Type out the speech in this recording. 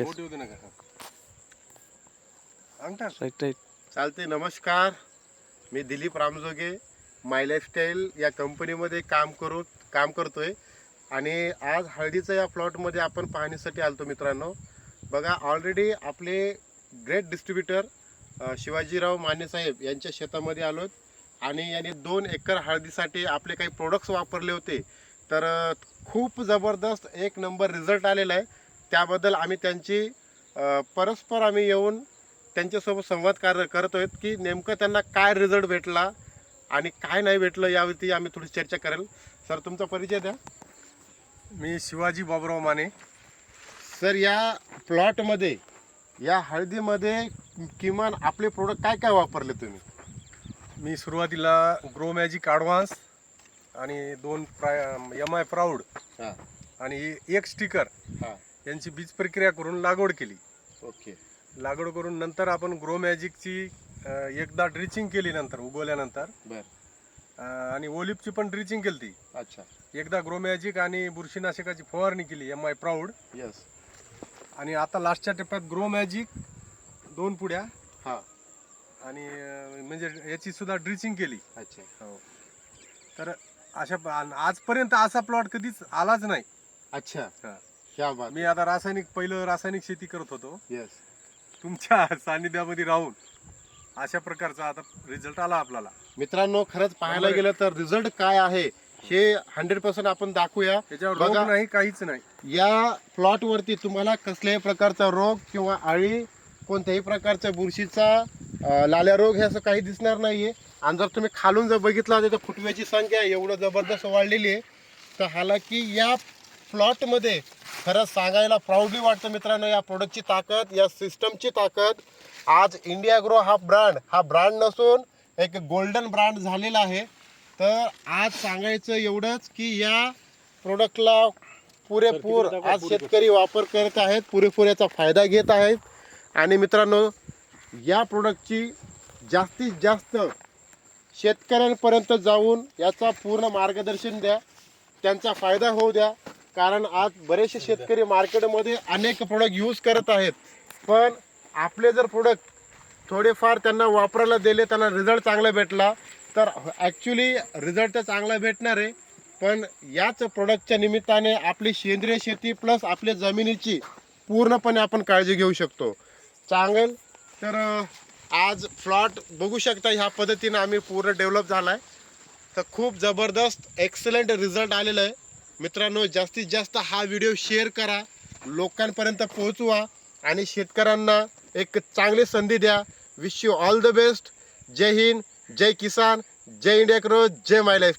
मोठी होती ना अंगठा राईट राईट चालते नमस्कार. मी दिलीप रामजोगे माय लाईफस्टाईल या कंपनीमध्ये काम करू काम करतोय. आणि आज हळदीचं या प्लॉटमध्ये आपण पाहण्यासाठी आलतो मित्रांनो. बघा ऑलरेडी आपले ग्रेट डिस्ट्रीब्युटर शिवाजीराव मानेसाहेब यांच्या शेतामध्ये आलोत. आणि यांनी दोन एकर हळदीसाठी आपले काही प्रोडक्ट्स वापरले होते. तर खूप जबरदस्त एक नंबर रिझल्ट आलेला आहे. त्याबद्दल आम्ही त्यांची परस्पर आम्ही येऊन त्यांच्यासोबत संवाद कर करतोय की नेमकं त्यांना काय रिझल्ट भेटला आणि काय नाही भेटलं यावरती आम्ही थोडी चर्चा करेल. सर तुमचा परिचय द्या. मी शिवाजी बाबुराव माने. सर या प्लॉटमध्ये या हळदीमध्ये किमान आपले प्रोडक्ट काय काय वापरले तुम्ही? मी सुरुवातीला ग्रो मॅजिक ॲडव्हान्स आणि दोन प्राय एम आय प्राऊड हां. आणि एक स्टिकर हां. यांची बीज प्रक्रिया करून लागवड केली. ओके. लागवड करून नंतर आपण ग्रो मॅजिकची एकदा ड्रिचिंग केली नंतर उगवल्यानंतर. बर. आणि ओलिपची पण ड्रिचिंग केली ती अच्छा. एकदा ग्रो मॅजिक आणि बुरशीनाशकाची फवारणी केली एम आय प्राऊड यस आणि आता लास्टच्या टप्प्यात ग्रो मॅजिक दोन पुड्या. हां. आणि म्हणजे याची सुद्धा ड्रिचिंग केली. अच्छा. हो. तर अशा आजपर्यंत असा प्लॉट कधीच आलाच नाही. अच्छा. हा. बात मी आता रासायनिक पहिलं रासायनिक शेती करत होतो. येस तुमच्या सानिध्यामध्ये राहून अशा प्रकारचा आता रिझल्ट आला आपल्याला. मित्रांनो खरंच पाहायला गेलं तर रिझल्ट काय आहे हे हंड्रेड पर्सेंट आपण दाखवूया. त्याच्यावर रोग बघा. नाही काहीच नाही. या प्लॉट वरती तुम्हाला कसल्याही प्रकारचा रोग किंवा आळी कोणत्याही प्रकारच्या बुरशीचा अं, लाल्या रोग हे असं काही दिसणार नाहीये. आणि जर तुम्ही खालून जर बघितलं तर फुटव्याची संख्या एवढं जबरदस्त वाढलेली आहे तर हालाकी या प्लॉटमध्ये खरंच सांगायला प्राऊडली वाटतं मित्रांनो या प्रोडक्टची ताकद या सिस्टमची ताकद. आज इंडिया ग्रो हा ब्रँड हा ब्रँड नसून एक गोल्डन ब्रँड झालेला आहे. तर आज सांगायचं एवढंच की या प्रोडक्टला पुरेपूर आज शेतकरी वापर करत आहेत पुरेपूर याचा फायदा घेत आहेत. आणि मित्रांनो या प्रोडक्टची जास्तीत जास्त शेतकऱ्यांपर्यंत जाऊन याचा पूर्ण मार्गदर्शन द्या. त्यांचा फायदा होऊ द्या. कारण आज बरेचसे शेतकरी मार्केटमध्ये अनेक प्रोडक्ट यूज करत आहेत. पण आपले जर प्रोडक्ट थोडेफार त्यांना वापरायला दिले त्यांना रिझल्ट चांगला भेटला तर ॲक्च्युली रिझल्ट तर चांगला भेटणार आहे. पण याच प्रोडक्टच्या निमित्ताने आपली सेंद्रिय शेती प्लस आपल्या जमिनीची पूर्णपणे आपण काळजी घेऊ शकतो. चांगल? तर आज प्लॉट बघू शकता ह्या पद्धतीनं आम्ही पूर्ण डेव्हलप झाला आहे तर खूप जबरदस्त एक्सलंट रिझल्ट आलेला आहे. मित्रांनो जास्तीत जास्त हा व्हिडिओ शेअर करा. लोकांपर्यंत पोहोचवा आणि शेतकऱ्यांना एक चांगली संधी द्या. Wish you all the best जय हिंद जय किसान जय इंडिया क्रो जय माय लाईफ